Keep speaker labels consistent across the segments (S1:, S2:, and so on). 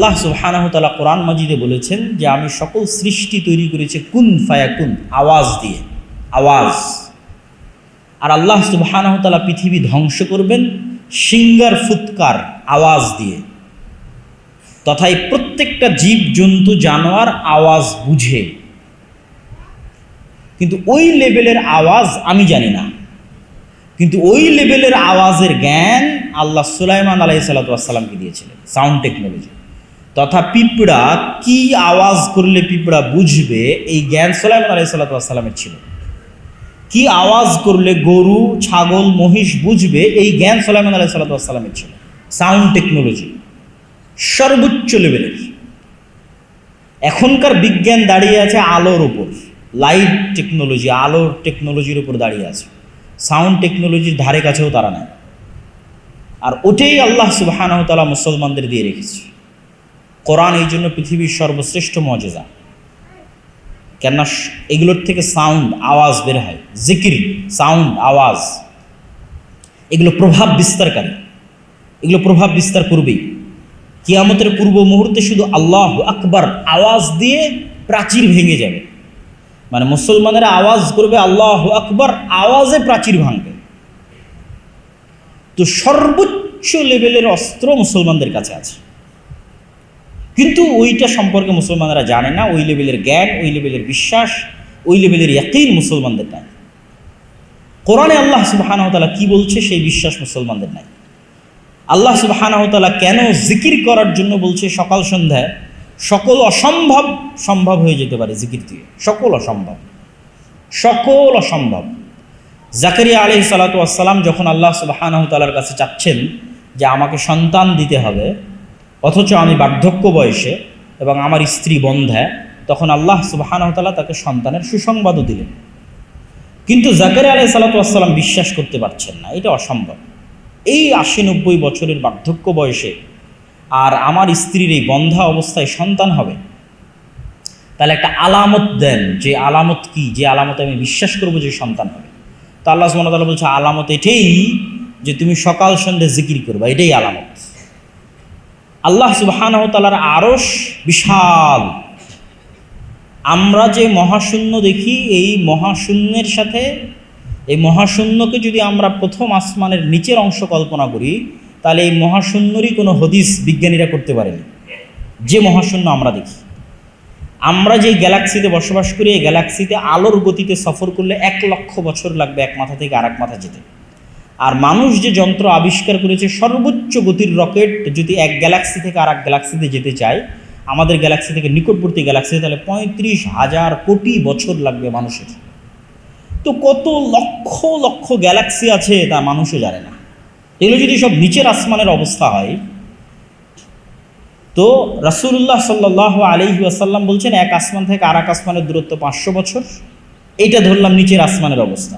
S1: আল্লাহ সুবহানাহতালা কোরআন মাজিদে বলেছেন যে আমি সকল সৃষ্টি তৈরি করেছি কুন ফায়া কুন, আওয়াজ দিয়ে, আওয়াজ। আর আল্লাহ সুবহানাহতালা পৃথিবী ধ্বংস করবেন, সিঙ্গার ফুৎকার, আওয়াজ দিয়ে। তথায় প্রত্যেকটা জীব জন্তু জানোয়ার আওয়াজ বুঝে। কিন্তু ওই লেভেলের আওয়াজ আমি জানি না। কিন্তু ওই লেভেলের আওয়াজের জ্ঞান আল্লাহ সুলাইমান সাল্লাতামকে দিয়েছিলেন, সাউন্ড টেকনোলজি। তথা পিঁপড়া কি আওয়াজ করলে পিঁপড়া বুঝবে? এই জ্ঞান সুলাইমান আলাই সাল্লাতামের ছিল। কি আওয়াজ করলে গরু, ছাগল, মহিষ বুঝবে? এই জ্ঞান সুলাইমান আলাই সাল্লাতামের ছিল। Sound technology. সর্বোচ্চ লেভেলের। এখনকার বিজ্ঞান দাঁড়িয়ে আছে আলোর ওপর লাইট টেকনোলজি, আলোর টেকনোলজির উপর দাঁড়িয়ে আছে। সাউন্ড টেকনোলজির ধারে কাছেও তারা নেয় আর ওটাই আল্লাহ সুবাহানাহ তালা মুসলমানদের দিয়ে রেখেছে। কোরআন এই জন্য পৃথিবীর সর্বশ্রেষ্ঠ মজেজা। কেননা এগুলোর থেকে সাউন্ড আওয়াজ বের হয়। জিকির সাউন্ড আওয়াজ। এগুলো প্রভাব বিস্তারকারী। এগুলো প্রভাব বিস্তার করবেই। কিয়ামতের পূর্ব মুহূর্তে শুধু আল্লাহ আকবার আওয়াজ দিয়ে প্রাচীর ভেঙে যাবে। মানে মুসলমানেরা আওয়াজ করবে আল্লাহ আকবার, আওয়াজে প্রাচীর ভাঙবে। তো সর্বোচ্চ লেভেলের অস্ত্র মুসলমানদের কাছে আছে। কিন্তু ওইটা সম্পর্কে মুসলমানরা জানে না। ওই লেভেলের জ্ঞান, ওই লেভেলের বিশ্বাস, ওই লেভেলের ইয়াকিন মুসলমানদের নাই। কোরআনে আল্লাহ সুবাহানহতালা কি বলছে সেই বিশ্বাস মুসলমানদের নাই। আল্লাহ সুবাহানহতালা কেন জিকির করার জন্য বলছে সকাল সন্ধ্যায়? সকল অসম্ভব সম্ভব হয়ে যেতে পারে জিকির দিয়ে। সকল অসম্ভব। সকল অসম্ভব। জাকারিয়া আলি সালাতু যখন আল্লাহ সুবাহানহতালার কাছে চাচ্ছেন যে আমাকে সন্তান দিতে হবে অথচ আমি বার্ধক্য বয়সে এবং আমার স্ত্রী বন্ধ্যায় তখন আল্লাহ সুবাহানহতালা তাকে সন্তানের সুসংবাদও দিলেন। কিন্তু জাকারিয়া আলাই সালাতু আসসালাম বিশ্বাস করতে পারছেন না, এটা অসম্ভব। এই আশি নব্বই বছরের বার্ধক্য বয়সে আর আমার স্ত্রীর এই বন্ধা অবস্থায় সন্তান হবে, তাহলে একটা আলামত দেন যে আলামত কি, যে আলামত আমি বিশ্বাস করব যে সন্তান হবে। তো আল্লাহ সুমতাল বলছে, আলামত এটাই যে তুমি সকাল সন্ধ্যে জিকির করবা, এটাই আলামত। আল্লাহ সুবাহানহ তালার আরস বিশাল। আমরা যে মহাশূন্য দেখি, এই মহাশূন্যের সাথে, এই মহাশূন্যকে যদি আমরা প্রথম আসমানের নিচের অংশ কল্পনা করি, তাহলে এই মহাশূন্যরই কোনো হদিস বিজ্ঞানীরা করতে পারেনি। যে মহাশূন্য আমরা দেখি। আমরা যে গ্যালাক্সিতে বসবাস করি, এই গ্যালাক্সিতে আলোর গতিতে সফর করলে এক লক্ষ বছর লাগবে এক মাথা থেকে আরেক মাথা যেতে। আর মানুষ যে যন্ত্র আবিষ্কার করেছে সর্বোচ্চ গতির রকেট যদি এক গ্যালাক্সি থেকে আর এক গ্যালাক্সিতে যেতে চায়, আমাদের গ্যালাক্সি থেকে নিকটবর্তী গ্যালাক্সিতে তাহলে পঁয়ত্রিশ হাজার কোটি বছর লাগবে মানুষের। তো কত লক্ষ লক্ষ গ্যালাক্সি আছে তা মানুষও জানে না। এগুলো যদি সব নিচের আসমানের অবস্থা হয়, তো রাসুল্লাহ সাল্লাহ আলহি আসাল্লাম বলছেন, এক আসমান থেকে আর এক আসমানের দূরত্ব পাঁচশো বছর। এটা ধরলাম নিচের আসমানের অবস্থা।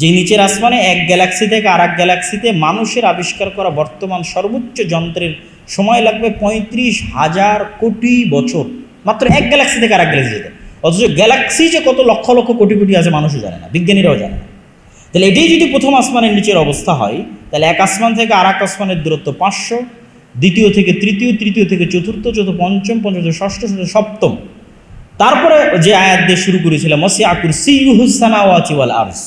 S1: যে নিচের আসমানে এক গ্যালাক্সি থেকে আর এক গ্যালাক্সিতে মানুষের আবিষ্কার করা বর্তমান সর্বোচ্চ যন্ত্রের সময় লাগবে পঁয়ত্রিশ হাজার কোটি বছর। মাত্র এক গ্যালাক্সি থেকে আর এক গ্যালাক্সি যেতে। অথচ গ্যালাক্সি যে কত লক্ষ লক্ষ কোটি কোটি আছে মানুষও জানে না, বিজ্ঞানীরাও জানে না। তাহলে এটাই যদি প্রথম আসমানের নিচের অবস্থা হয়, তাহলে এক আসমান থেকে আর এক আসমানের দূরত্ব পাঁচশো, দ্বিতীয় থেকে তৃতীয় তৃতীয় থেকে চতুর্থ চতুর্থ, পঞ্চম পঞ্চম, ষষ্ঠ সপ্তম। তারপরে যে আয়াত দিয়ে শুরু করেছিলাম মসি আকুর সিউহুসানা ওয়াচিওয়াল আরস।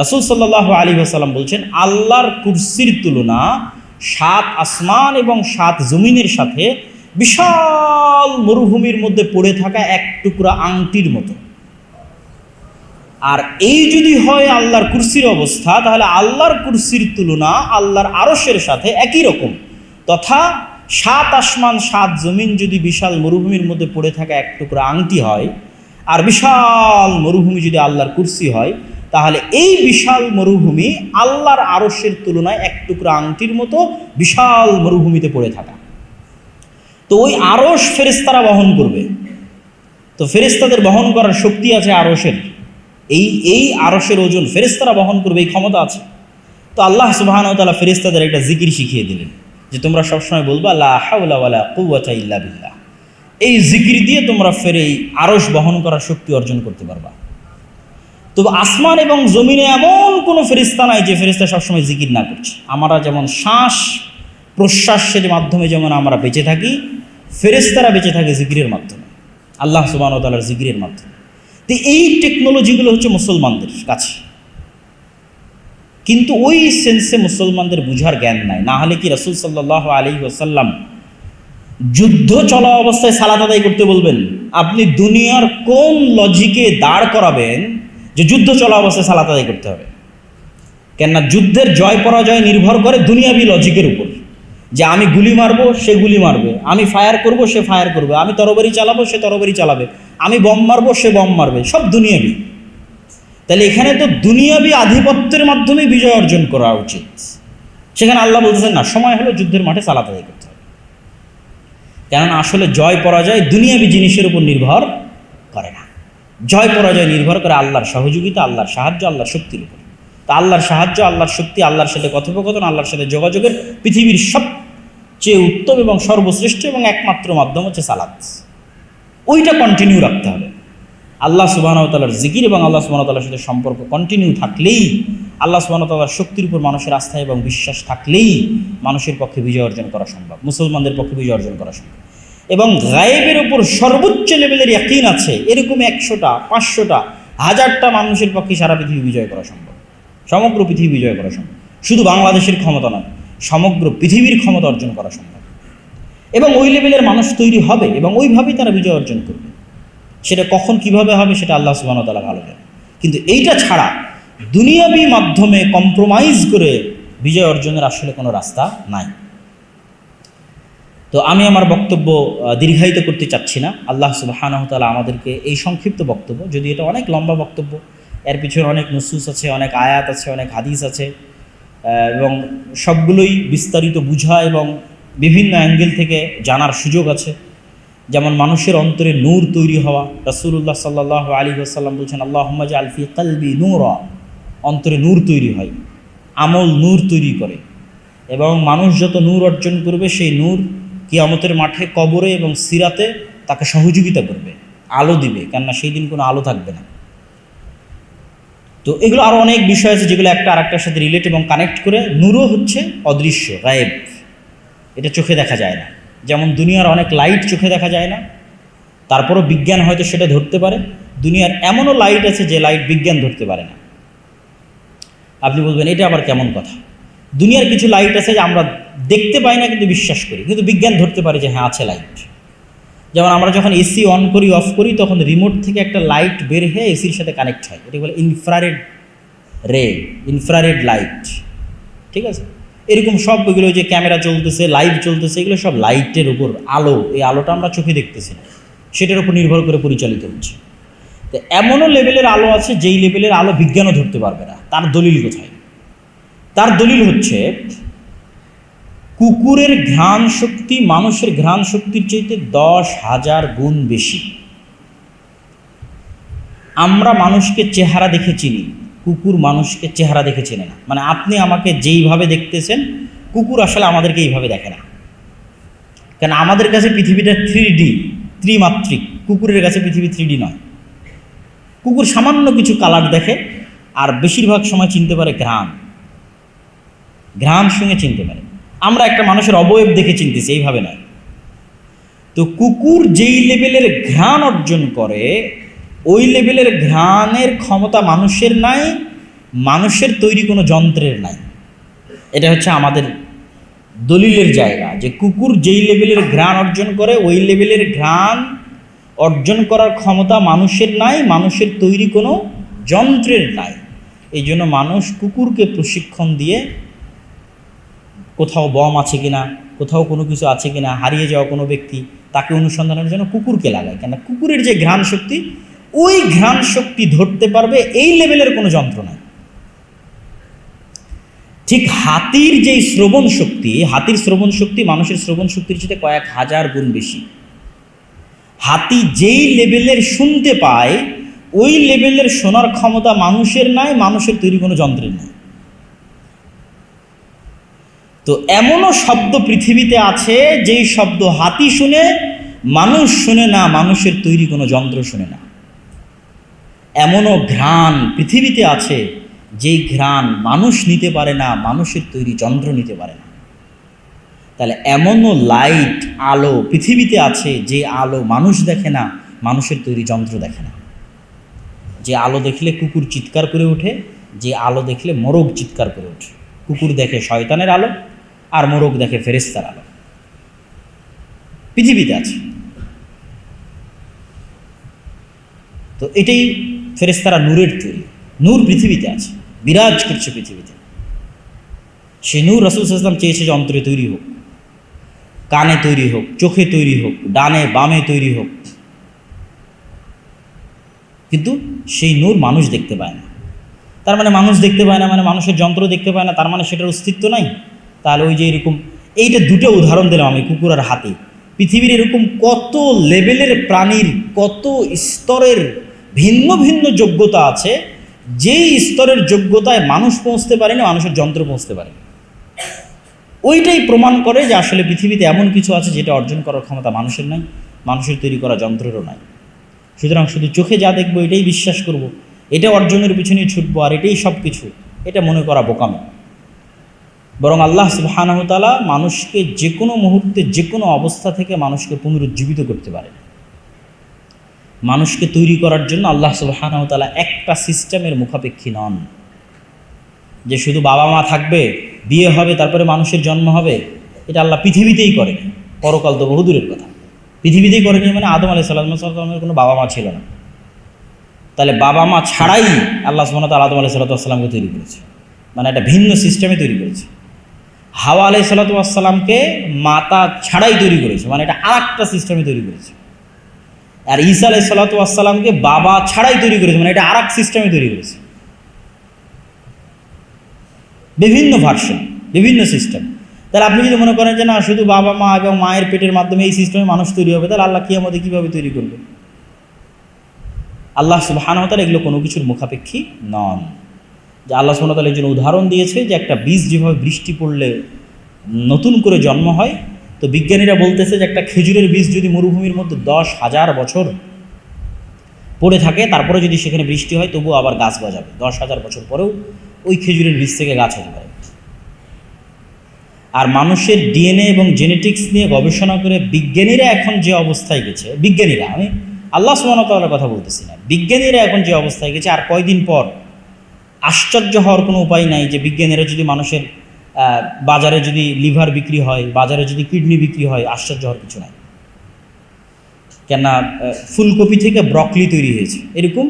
S1: রাসুল সাল্লাহ আলী আসাল্লাম বলছেন, আল্লাহর কুরসির তুলনা সাত আসমান এবং সাত জমিনের সাথে বিশাল মরুভূমির মধ্যে পড়ে থাকা এক টুকরা আংটির মতো। আর এই যদি হয় আল্লাহর কুরসির অবস্থা, তাহলে আল্লাহর কুরসির তুলনা আল্লাহর আরসের সাথে একই রকম। তথা সাত আসমান, সাত জমিন যদি বিশাল মরুভূমির মধ্যে পড়ে থাকা এক টুকরা আংটি হয়, আর বিশাল মরুভূমি যদি আল্লাহর কুরসি হয় তাহলে এই বিশাল মরুভূমি আল্লাহর আরসের তুলনায় এক টুকরা আংটির মতো বিশাল মরুভূমিতে পড়ে থাকা। তো ওই আরস ফেরেস্তারা বহন করবে। তো ফেরেস্তাদের বহন করার শক্তি আছে আরসের এই এই আরসের ওজন ফেরেস্তারা বহন করবে, এই ক্ষমতা আছে। তো আল্লাহ সুবাহান তালা ফেরেস্তাদের একটা জিকির শিখিয়ে দিলেন যে তোমরা সবসময় বলবা কুওয়াতা ইল্লা বিল্লাহ। এই জিকির দিয়ে তোমরা ফের এই আরস বহন করার শক্তি অর্জন করতে পারবা। তো আসমান এবং জমিনে এমন কোনো ফেরিস্তা নাই যে ফেরিস্তা সবসময় জিকির না করছে। আমরা যেমন শ্বাস প্রশ্বাসের মাধ্যমে যেমন আমরা বেঁচে থাকি ফেরেস্তারা বেঁচে থাকে জিকিরের মাধ্যমে, আল্লাহ সুবাহ তালার জিকিরের মাধ্যমে। তো এই টেকনোলজিগুলো হচ্ছে মুসলমানদের কাছে। কিন্তু ওই সেন্সে মুসলমানদের বুঝার জ্ঞান নাই। না হলে কি রসুল সাল্লাহ আলী ওসাল্লাম যুদ্ধ চলা অবস্থায় সালাত আদায় করতে বলবেন, আপনি দুনিয়ার কোন লজিকে দাঁড় করাবেন যে যুদ্ধ চলা অবস্থায় সালাত আদায় করতে হবে। কেননা যুদ্ধের জয় পরাজয় নির্ভর করে দুনিয়াবি লজিকের উপর। যে আমি গুলি মারবো, সে গুলি মারবে। আমি ফায়ার করব, সে ফায়ার করবে। আমি তরবারি চালাবো, সে তরবারি চালাবে। আমি বম মারবো, সে বম মারবে। সব দুনিয়াবি। তাহলে এখানে তো দুনিয়াবি আধিপত্যের মাধ্যমে বিজয় অর্জন করা উচিত। সেখানে আল্লাহ বলতেছেন, না, সময় হলো যুদ্ধের মাঠে সালাত আদায় করতে হবে। কেননা আসলে জয় পরাজয় দুনিয়াবি জিনিসের উপর নির্ভর জয় পরাজয় নির্ভর করে আল্লাহর সহযোগিতা, আল্লাহর সাহায্য, আল্লাহর শক্তির উপর। তা আল্লাহর সাহায্য, আল্লাহর শক্তি, আল্লাহর সাথে কথোপকথন, আল্লাহর সাথে যোগাযোগের পৃথিবীর সবচেয়ে উত্তম এবং সর্বশ্রেষ্ঠ এবং একমাত্র মাধ্যম হচ্ছে সালাদ ওইটা কন্টিনিউ রাখতে হবে। আল্লাহ সুবাহতালার জিকির এবং আল্লাহ সুবাহতালার সাথে সম্পর্ক কন্টিনিউ থাকলেই, আল্লাহ সুবাহতালার শক্তির উপর মানুষের আস্থা এবং বিশ্বাস থাকলেই মানুষের পক্ষে বিজয় অর্জন করা সম্ভব, মুসলমানদের পক্ষে বিজয় অর্জন করা সম্ভব। এবং গায়েবের উপর সর্বোচ্চ লেভেলের ইয়াকিন আছে। এরকম একশোটা, পাঁচশোটা, হাজারটা মানুষের পক্ষে সারা পৃথিবী বিজয় করা সম্ভব। সমগ্র পৃথিবী বিজয় করা সম্ভব। শুধু বাংলাদেশের ক্ষমতা নয়, সমগ্র পৃথিবীর ক্ষমতা অর্জন করা সম্ভব। এবং ওই লেভেলের মানুষ তৈরি হবে এবং ওইভাবেই তারা বিজয় অর্জন করবে। সেটা কখন কীভাবে হবে সেটা আল্লাহ সুবাহ তালা ভালো জানে। কিন্তু এইটা ছাড়া দুনিয়াবি মাধ্যমে কম্প্রোমাইজ করে বিজয় অর্জনের আসলে কোনো রাস্তা নাই। তো আমি আমার বক্তব্য দীর্ঘায়িত করতে চাচ্ছি না। আল্লাহ সুবাহানহতালা আমাদেরকে এই সংক্ষিপ্ত বক্তব্য যদি এটা অনেক লম্বা বক্তব্য, এর পিছনে অনেক নুসুস আছে, অনেক আয়াত আছে, অনেক হাদিস আছে এবং সবগুলোই বিস্তারিত বুঝা এবং বিভিন্ন অ্যাঙ্গেল থেকে জানার সুযোগ আছে। যেমন মানুষের অন্তরে নূর তৈরি হওয়া, রাসূলুল্লাহ সাল্লাহ আলী আসাল্লাম বলছেন আল্লাহ আলফি কালবি নূর অন্তরে নূর তৈরি হয়, আমল নূর তৈরি করে। এবং মানুষ যত নূর অর্জন করবে, সেই নূর কিয়ামতের মাঠে কবরে এবং সিরাতে তাকে সহযোগিতা করবে, আলো দিবে, কেননা সেই দিন কোনো আলো থাকবে না। তো এগুলো আরও অনেক বিষয় আছে যেগুলো একটা আরেকটার সাথে রিলেট এবং কানেক্ট করে নূরও হচ্ছে অদৃশ্য, গায়েব। এটা চোখে দেখা যায় না। যেমন দুনিয়ার অনেক লাইট চোখে দেখা যায় না, তারপরও বিজ্ঞান হয়তো সেটা ধরতে পারে। দুনিয়ার এমনও লাইট আছে যে লাইট বিজ্ঞান ধরতে পারে না। আপনি বলবেন, এটা আবার কেমন কথা? দুনিয়ার কিছু লাইট আছে যে আমরা দেখতে পাই না, কিন্তু বিশ্বাস করি। কিন্তু বিজ্ঞান ধরতে পারে যে হ্যাঁ আছে লাইট যেমন আমরা যখন এসি অন করি অফ করি, তখন রিমোট থেকে একটা লাইট বের হয়ে এসির সাথে কানেক্ট হয়। এটি বলে ইনফ্রারেড রে ইনফ্রারেড লাইট ঠিক আছে? এরকম সব এগুলো যে ক্যামেরা চলতেছে লাইভ চলতেছে, এগুলো সব লাইটের উপর আলো। এই আলোটা আমরা চোখে দেখতেছি না। সেটার উপর নির্ভর করে পরিচালিত হচ্ছে। তো এমনও লেভেলের আলো আছে, যেই লেভেলের আলো বিজ্ঞানও ধরতে পারবে না। তার দলিল কোথায়? তার দলিল হচ্ছে, কুকুরের ঘ্রাণ শক্তি মানুষের ঘ্রাণ শক্তির চাইতে দশ হাজার গুণ বেশি। আমরা মানুষকে চেহারা দেখে চিনি, কুকুর মানুষকে চেহারা দেখে চেনে না। মানে আপনি আমাকে যেইভাবে দেখতেছেন, কুকুর আসলে আমাদেরকে এইভাবে দেখে না। কেন আমাদের কাছে পৃথিবীটা থ্রি ডি ত্রিমাত্রিক, কুকুরের কাছে পৃথিবী থ্রি ডি নয়। কুকুর সামান্য কিছু কালার দেখে আর বেশিরভাগ সময় চিনতে পারে ঘ্রাণ। ঘ্রাণ সঙ্গে চিনতে পারে। আমরা একটা মানুষের অবয়ব দেখে চিনতেছি, এইভাবে নয়। তো কুকুর যেই লেভেলের ঘ্রাণ অর্জন করে, ওই লেভেলের ঘ্রাণের ক্ষমতা মানুষের নাই, মানুষের তৈরি কোনো যন্ত্রের নাই। এটা হচ্ছে আমাদের দলিলের জায়গা যে কুকুর যেই লেভেলের ঘ্রাণ অর্জন করে, ওই লেভেলের ঘ্রাণ অর্জন করার ক্ষমতা মানুষের নাই, মানুষের তৈরি কোনো যন্ত্রের নাই। এই জন্য মানুষ কুকুরকে প্রশিক্ষণ দিয়ে কোথাও বম আছে কিনা, কোথাও কোনো কিছু আছে কিনা, হারিয়ে যাওয়া কোনো ব্যক্তি, তাকে অনুসন্ধানের জন্য কুকুরকে লাগায়। কেন কুকুরের যে ঘ্রাণ শক্তি, ওই ঘ্রাণ শক্তি ধরতে পারবে এই লেভেলের কোনো যন্ত্র নাই। ঠিক হাতির যেই শ্রবণ শক্তি, হাতির শ্রবণ শক্তি মানুষের শ্রবণ শক্তির সাথে কয়েক হাজার গুণ বেশি। হাতি যেই লেভেলের শুনতে পায়, ওই লেভেলের শোনার ক্ষমতা মানুষের নাই, মানুষের তৈরি কোনো যন্ত্রের নাই। তো এমনও শব্দ পৃথিবীতে আছে, যেই শব্দ হাতি শুনে, মানুষ শুনে না, মানুষের তৈরি কোনো যন্ত্র শুনে না। এমনও ঘ্রাণ পৃথিবীতে আছে, যেই ঘ্রাণ মানুষ নিতে পারে না, মানুষের তৈরি যন্ত্র নিতে পারে না। তাহলে এমনও লাইট, আলো পৃথিবীতে আছে, যে আলো মানুষ দেখে না, মানুষের তৈরি যন্ত্র দেখে না। যে আলো দেখলে কুকুর চিৎকার করে ওঠে, যে আলো দেখলে মোরগ চিৎকার করে ওঠে। কুকুর দেখে শয়তানের আলো আর মোরগ দেখে ফেরেস্তার আলো। পৃথিবীতে আছে। তো এটাই ফেরেস্তারা নূরের তৈরি। নূর পৃথিবীতে আছে। বিরাজ করছে পৃথিবীতে। সে নূর রসুল ইসলাম চেয়েছে যে অন্তরে তৈরি হোক, কানে তৈরি হোক, চোখে তৈরি হোক, ডানে বামে তৈরি হোক। কিন্তু সেই নূর মানুষ দেখতে পায় না। তার মানে মানুষ দেখতে পায় না মানে মানুষের যন্ত্র দেখতে পায় না, তার মানে সেটার অস্তিত্ব নাই। তাহলে ওই যে এরকম, এইটা দুটো উদাহরণ দিলাম আমি কুকুর আর হাতি। পৃথিবীর এরকম কত লেভেলের প্রাণীর, কত স্তরের ভিন্ন ভিন্ন যোগ্যতা আছে, যেই স্তরের যোগ্যতায় মানুষ পৌঁছতে পারে না মানুষের যন্ত্র পৌঁছতে পারেনি। ওইটাই প্রমাণ করে যে আসলে পৃথিবীতে এমন কিছু আছে যেটা অর্জন করার ক্ষমতা মানুষের নাই, মানুষের তৈরি করা যন্ত্রেরও নাই। সুতরাং শুধু চোখে যা দেখব এটাই বিশ্বাস করব। এটা অর্জনের পিছনে ছুটবো আর এটাই সব কিছু এটা মনে করা বোকামি। বরং আল্লাহ সুবাহানহতালা মানুষকে যে কোনো মুহূর্তে যে কোনো অবস্থা থেকে মানুষকে পুনরুজ্জীবিত করতে পারে। মানুষকে তৈরি করার জন্য আল্লাহ সুবাহানহতালা একটা সিস্টেমের মুখাপেক্ষী নন। যে শুধু বাবা মা থাকবে, বিয়ে হবে, তারপরে মানুষের জন্ম হবে, এটা আল্লাহ পৃথিবীতেই করে পরকাল তো বহুদূরের কথা। পৃথিবীতেই করেনি মানে আদম সাল্লাম সাল্লামের কোনো বাবা মা ছিল না। তাহলে বাবা মা ছাড়াই আল্লাহ তাআলা আদম আলাই সাল্লাতামকে তৈরি করেছে। মানে একটা ভিন্ন সিস্টেমে তৈরি করেছে। হাওয়া আলাই সাল্লাতামকে মাতা ছাড়াই তৈরি করেছে। মানে এটা আর একটা সিস্টেমে তৈরি করেছে। আর ঈসা আলাই সাল্লাতামকে বাবা ছাড়াই তৈরি করেছে। মানে এটা আর এক সিস্টেমে তৈরি করেছে। বিভিন্ন ভার্সন বিভিন্ন সিস্টেম তাহলে আপনি যদি মনে করেন যে না, শুধু বাবা, মা এবং মায়ের পেটের মাধ্যমে এই সিস্টেমে মানুষ তৈরি হবে, তাহলে আল্লাহ কি কিয়ামতে কীভাবে তৈরি করবে? আল্লাহ সুবাহানতাল এগুলো কোনো কিছুর মুখাপেক্ষী নন। যে আল্লাহ সুবাহতাল একজন উদাহরণ দিয়েছে যে একটা বীজ যেভাবে বৃষ্টি পড়লে নতুন করে জন্ম হয়, তো বিজ্ঞানীরা বলতেছে যে একটা খেজুরের বীজ যদি মরুভূমির মধ্যে দশ হাজার বছর পড়ে থাকে, তারপরে যদি সেখানে বৃষ্টি হয়, তবুও আবার গাছ গজাবে দশ হাজার বছর পরেও ওই খেজুরের বীজ থেকে গাছ হতে পারে। আর মানুষের ডিএনএ এবং জেনেটিক্স নিয়ে গবেষণা করে বিজ্ঞানীরা এখন যে অবস্থায় গেছে, বিজ্ঞানীরা, আমি আল্লাহ সুবাহতাল্লার কথা বলতেছি না, বিজ্ঞানীরা এখন যে অবস্থায় গেছে, আর কয়দিন পর আশ্চর্য হওয়ার কোনো উপায় নাই যে বিজ্ঞানীরা যদি মানুষের বাজারে যদি লিভার বিক্রি হয়, বাজারে যদি কিডনি বিক্রি হয়, আশ্চর্য হওয়ার কিছু নাই। কেননা ফুলকপি থেকে ব্রকলি তৈরি হয়েছে। এরকম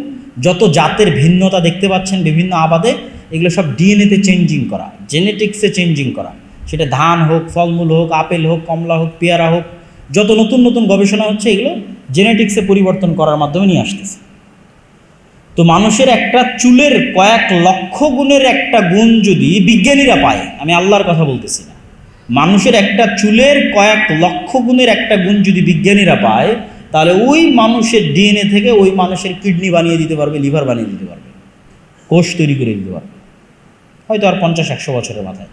S1: যত জাতের ভিন্নতা দেখতে পাচ্ছেন বিভিন্ন আবাদে, এগুলো সব ডিএনএতে চেঞ্জিং করা, জেনেটিক্সে চেঞ্জিং করা। সেটা ধান হোক, ফলমূল হোক, আপেল হোক, কমলা হোক, পেয়ারা হোক, যত নতুন নতুন গবেষণা হচ্ছে, এগুলো জেনেটিক্সে পরিবর্তন করার মাধ্যমে নিয়ে আসতেছে। তো মানুষের একটা চুলের কয়েক লক্ষ গুণের একটা গুণ যদি বিজ্ঞানীরা পায়, আমি আল্লাহর কথা বলতেছি না। মানুষের একটা চুলের কয়েক লক্ষ গুণের একটা গুণ যদি বিজ্ঞানীরা পায়, তাহলে ওই মানুষের ডিএনএ থেকে ওই মানুষের কিডনি বানিয়ে দিতে পারবে, লিভার বানিয়ে দিতে পারবে, কোষ তৈরি করে দিতে পারবে। হয়তো আর পঞ্চাশ, একশো বছরের মাথায়।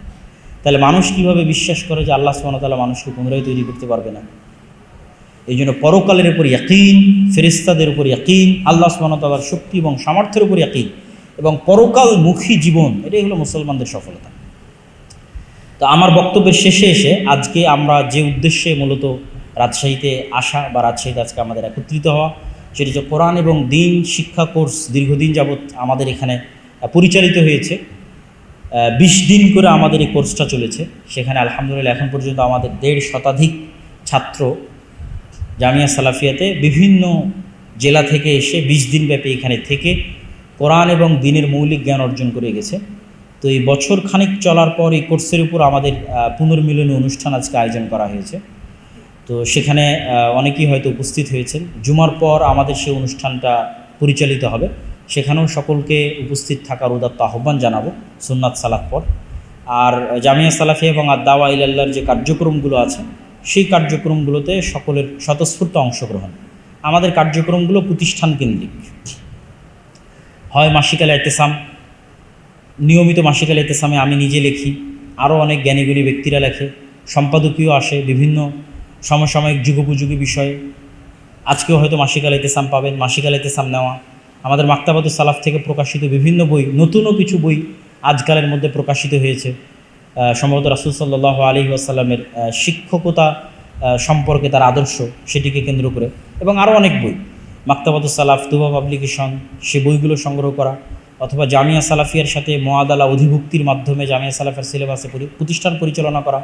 S1: তাহলে মানুষ কীভাবে বিশ্বাস করে যে আল্লাহ সুবহানাহু মানুষকে পুনরায় তৈরি করতে পারবে না? এই জন্য পরকালের উপর ইয়াকিন ফেরিস্তাদের উপর ইয়াকিন, আল্লাহ সুবহানাহু শক্তি এবং সামর্থ্যের উপর ইয়াকিন এবং পরকালমুখী জীবন, এটাই হলো মুসলমানদের সফলতা। তো আমার বক্তব্যের শেষে এসে আজকে আমরা যে উদ্দেশ্যে মূলত রাজশাহীতে আসা বা রাজশাহীতে আজকে আমাদের একত্রিত হওয়া, সেটি হচ্ছে কোরআন এবং দিন শিক্ষা কোর্স দীর্ঘদিন যাবৎ আমাদের এখানে পরিচালিত হয়েছে। বিশ দিন করে আমাদের এই কোর্সটা চলেছে। সেখানে আলহামদুলিল্লাহ এখন পর্যন্ত আমাদের দেড় শতাধিক ছাত্র জামিয়া সালাফিয়াতে বিভিন্ন জেলা থেকে এসে বিশ দিনব্যাপী এখানে থেকে কোরআন এবং দিনের মৌলিক জ্ঞান অর্জন করে গেছে। তো এই বছর খানিক চলার পর এই কোর্সের উপর আমাদের পুনর্মিলনী অনুষ্ঠান আজকে আয়োজন করা হয়েছে। তো সেখানে অনেকেই হয়তো উপস্থিত হয়েছেন। জুমার পর আমাদের সেই অনুষ্ঠানটা পরিচালিত হবে। সেখানেও সকলকে উপস্থিত থাকার উদাত্ত আহ্বান জানাব সুন্নাত সালাত পর। আর জামিয়া সালাফি এবং আদাওয়া ইল্লাহর যে কার্যক্রমগুলো আছে সেই কার্যক্রমগুলোতে সকলের স্বতঃস্ফূর্ত অংশগ্রহণ। আমাদের কার্যক্রমগুলো প্রতিষ্ঠান কেন্দ্রিক। হয় মাসিকাল এতেসাম। নিয়মিত মাসিকাল এতেসামে আমি নিজে লিখি। আরও অনেক জ্ঞানীগুণী ব্যক্তিরা লেখে। সম্পাদকীয় আসে বিভিন্ন সমসাময়িক যুগোপযোগী বিষয়ে। আজকেও হয়তো মাসিকাল এতেসাম পাবেন, মাসিকাল এতেসাম নেওয়া। আমাদের মাক্তাবাদুল সালাফ থেকে প্রকাশিত বিভিন্ন বই, নতুনও কিছু বই আজকালের মধ্যে প্রকাশিত হয়েছে। সম্ভবত রাসুল সাল্লাহ আলী আসাল্লামের শিক্ষকতা সম্পর্কে তার আদর্শ সেটিকে কেন্দ্র করে। এবং আরও অনেক বই। মাক্তাবাদ সালাফ দুবা পাবলিকেশন, সে বইগুলো সংগ্রহ করা, অথবা জামিয়া সালাফিয়ার সাথে মোয়াদালা অধিভুক্তির মাধ্যমে জামিয়া সালাফের সিলেবাসে পরি- প্রতিষ্ঠান পরিচালনা করা,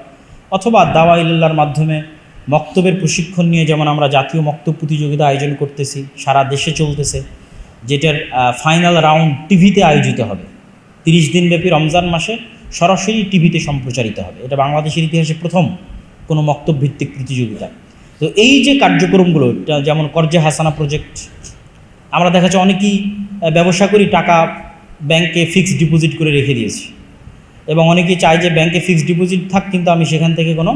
S1: অথবা দাওয়া ইল্লার মাধ্যমে মক্তবের প্রশিক্ষণ নিয়ে যেমন আমরা জাতীয় মক্তব প্রতিযোগিতা আয়োজন করতেছি, সারা দেশে চলতেছে, যেটার ফাইনাল রাউন্ড টিভিতে আয়োজিত হবে। তিরিশ দিনব্যাপী রমজান মাসে সরাসরি টিভিতে সম্প্রচারিত হবে। এটা বাংলাদেশের ইতিহাসে প্রথম কোনো মক্তব ভিত্তিক প্রতিযোগিতা। তো এই যে কার্যক্রমগুলো যেমন কর্জে হাসানা প্রজেক্ট আমরা দেখা যাচ্ছে অনেকেই ব্যবসা করি, টাকা ব্যাংকে ফিক্সড ডিপোজিট করে রেখে দিয়েছি। এবং অনেকেই চায় যে ব্যাংকে ফিক্সড ডিপোজিট থাক, কিন্তু আমি সেখান থেকে কোনো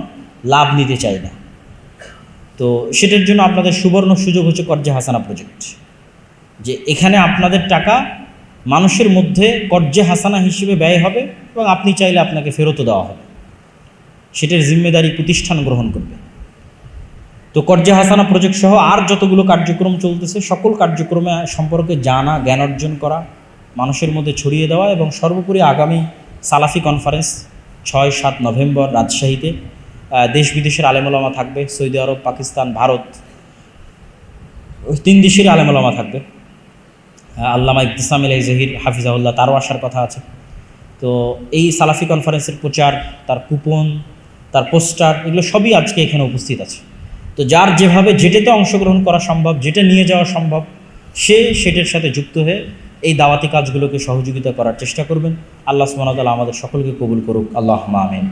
S1: লাভ নিতে চাই না। তো সেটার জন্য আপনাদের সুবর্ণ সুযোগ হচ্ছে কর্জে হাসানা প্রজেক্ট যে এখানে আপনাদের টাকা মানুষের মধ্যে কর্জে হাসানা হিসেবে ব্যয় হবে এবং আপনি চাইলে আপনাকে ফেরতও দেওয়া হবে। সেটার জিম্মেদারি প্রতিষ্ঠান গ্রহণ করবে। তো কর্জে হাসানা প্রজেক্ট সহ আর যতগুলো কার্যক্রম চলতেছে, সকল কার্যক্রমে সম্পর্কে জানা, জ্ঞান অর্জন করা, মানুষের মধ্যে ছড়িয়ে দেওয়া এবং সর্বোপরি আগামী সালাফি কনফারেন্স ছয়, সাত নভেম্বর রাজশাহীতে দেশ বিদেশের আলেমুলামা থাকবে, সৌদি আরব, পাকিস্তান, ভারত, তিন দেশের আলেমুলামা থাকবে। আল্লামা ইকতিসাম আলাই জহির হাফিজাউল্লাহ তারও আসার কথা আছে। তো এই সালাফি কনফারেন্সের প্রচার, তার কুপন, তার পোস্টার, এগুলো সবই আজকে এখানে উপস্থিত আছে। তো যার যেভাবে যেটাতে অংশগ্রহণ করা সম্ভব, যেটা নিয়ে যাওয়া সম্ভব, সে সেটার সাথে যুক্ত হয়ে এই দাওয়াতি কাজগুলোকে সহযোগিতা করার চেষ্টা করবেন। আল্লাহ ওয়া আমাদের সকলকে কবুল করুক। আল্লাহ আমিন।